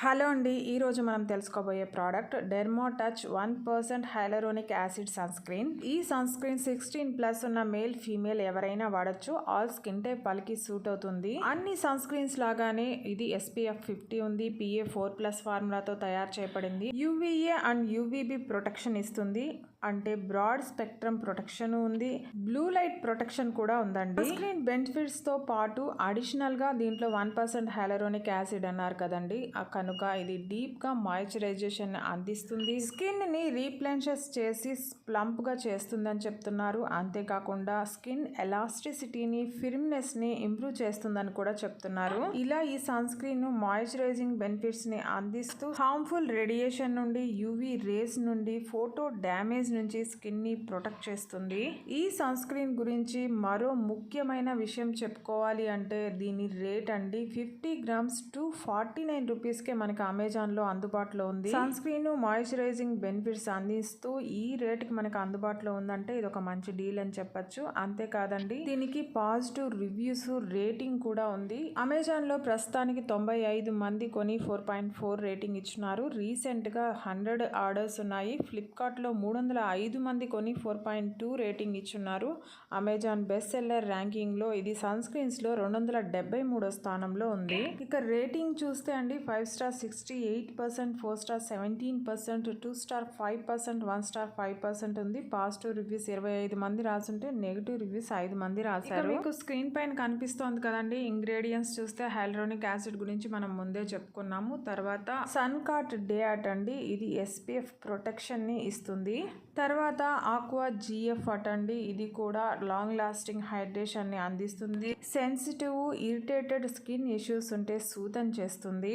Hello అండి ఈరోజు మనం తెలుసుకోబోయే product dermo touch one percent hyaluronic acid sunscreen ఈ సన్ స్క్రీన్ సిక్స్టీన్ ప్లస్ ఉన్న మేల్ ఫీమేల్ ఎవరైనా వాడచ్చు. ఆల్ స్కిన్ టైప్ పలికి సూట్ అవుతుంది. అన్ని సన్ స్క్రీన్స్ లాగానే ఇది ఎస్పీఎఫ్ ఫిఫ్టీ ఉంది. పిఏ ఫోర్ ప్లస్ ఫార్ములాతో తయారు చేయబడింది. యూవీఏ అండ్ యూవీబీ ప్రొటెక్షన్ ఇస్తుంది. అంటే బ్రాడ్ స్పెక్ట్రమ్ ప్రొటెక్షన్ ఉంది. బ్లూ లైట్ ప్రొటెక్షన్ కూడా ఉందండి. స్క్రీన్ బెనిఫిట్స్తో పాటు అడిషనల్గా దీంట్లో వన్ పర్సెంట్ హైలరోనిక్ యాసిడ్ అన్నారు కదండి. అక్కడ కనుక ఇది డీప్గా మాయిశ్చరైజేషన్ అందిస్తుంది. స్కిన్ని రీప్లెన్షెస్ చేసి ప్లంప్గా చేస్తుందని చెప్తున్నారు. అంతేకాకుండా స్కిన్ ఎలాస్టిసిటీని ఫిర్మ్నెస్ని ఇంప్రూవ్ చేస్తుందని కూడా చెప్తున్నారు. ఇలా ఈ సన్ స్క్రీన్ మాయిశ్చరైజింగ్ బెనిఫిట్స్ని అందిస్తూ హార్మ్ఫుల్ రేడియేషన్ నుండి యూవీ రేస్ నుండి ఫోటో డ్యామేజ్ నుంచి స్కిన్ని ప్రొటెక్ట్ చేస్తుంది. ఈ సన్ స్క్రీన్ గురించి మరో ముఖ్యమైన విషయం చెప్పుకోవాలి అంటే దీని రేట్ అండి fifty grams to forty nine రూపీస్కే మనకి అమెజాన్లో అందుబాటులో ఉంది. సన్ స్క్రీన్ మాయిశ్చరైజింగ్ బెనిఫిట్స్ అందిస్తూ ఈ రేట్కి మనకి అందుబాటులో ఉందంటే ఇది ఒక మంచి డీల్ అని చెప్పొచ్చు. అంతేకాదండి దీనికి పాజిటివ్ రివ్యూస్ రేటింగ్ కూడా ఉంది. అమెజాన్లో ప్రస్తుతానికి తొంభై ఐదు మంది కొని ఫోర్ పాయింట్ ఫోర్ రేటింగ్ ఇచ్చినారు. రీసెంట్గా హండ్రెడ్ ఆర్డర్స్ ఉన్నాయి. ఫ్లిప్కార్ట్లో మూడు వందల ఐదు మంది కొని ఫోర్ పాయింట్ టూ రేటింగ్ ఇచ్చున్నారు అమెజాన్ బెస్ట్ సెల్లర్ ర్యాంకింగ్లో ఇది సన్ స్క్రీన్స్లో రెండు వందల డెబ్బై మూడో స్థానంలో ఉంది. ఇక రేటింగ్ చూస్తే అండి five star sixty eight percent four star seventeen percent two star five percent one star five percent ఉంది. పాజిటివ్ రివ్యూస్ ఇరవై ఐదు మంది రాసుంటే నెగిటివ్ రివ్యూస్ ఐదు మంది రాశారు. మీకు స్క్రీన్ పైన కనిపిస్తోంది కదండి ఇంగ్రీడియంట్స్ చూస్తే హైల్రోనిక్ యాసిడ్ గురించి మనం ముందే చెప్పుకున్నాము. తర్వాత సన్ కాట్ డే అట్ అండి ఇది ఎస్పీఎఫ్ ప్రొటెక్షన్ని ఇస్తుంది. తర్వాత ఆక్వా జిఎఫ్ అట్ అండి ఇది కూడా లాంగ్ లాస్టింగ్ హైడ్రేషన్ని అందిస్తుంది. సెన్సిటివ్ ఇరిటేటెడ్ స్కిన్ ఇష్యూస్ ఉంటే సూతం చేస్తుంది.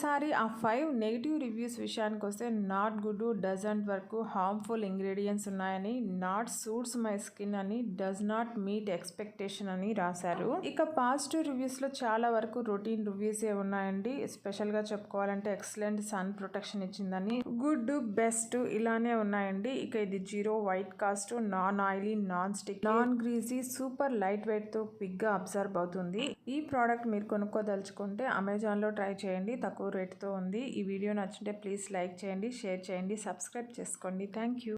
ఒక్కసారి ఆ ఫైవ్ నెగిటివ్ రివ్యూస్ విషయానికి వస్తే not good doesn't work harmful ingredients ఉన్నాయని నాట్ సూట్స్ మై స్కిన్ అని డస్ నాట్ మీట్ ఎక్స్పెక్టేషన్ అని రాశారు. ఇక పాజిటివ్ రివ్యూస్లో చాలా వరకు రొటీన్ రివ్యూస్ ఏ ఉన్నాయండి. స్పెషల్గా చెప్పుకోవాలంటే ఎక్సలెంట్ సన్ ప్రొటెక్షన్ ఇచ్చిందని గుడ్ బెస్ట్ ఇలానే ఉన్నాయండి. ఇక ఇది zero white cast non oily non stick non greasy super light వెయిట్తో పిగ్గా అబ్జర్వ్ అవుతుంది. ఈ ప్రోడక్ట్ మీరు కొనుక్కోదలుచుకుంటే అమెజాన్లో ట్రై చేయండి. తక్కువ రేట్తో ఉంది. ఈ వీడియో నచ్చింటే ప్లీజ్ లైక్ చేయండి షేర్ చేయండి సబ్స్క్రైబ్ చేసుకోండి. Thank you.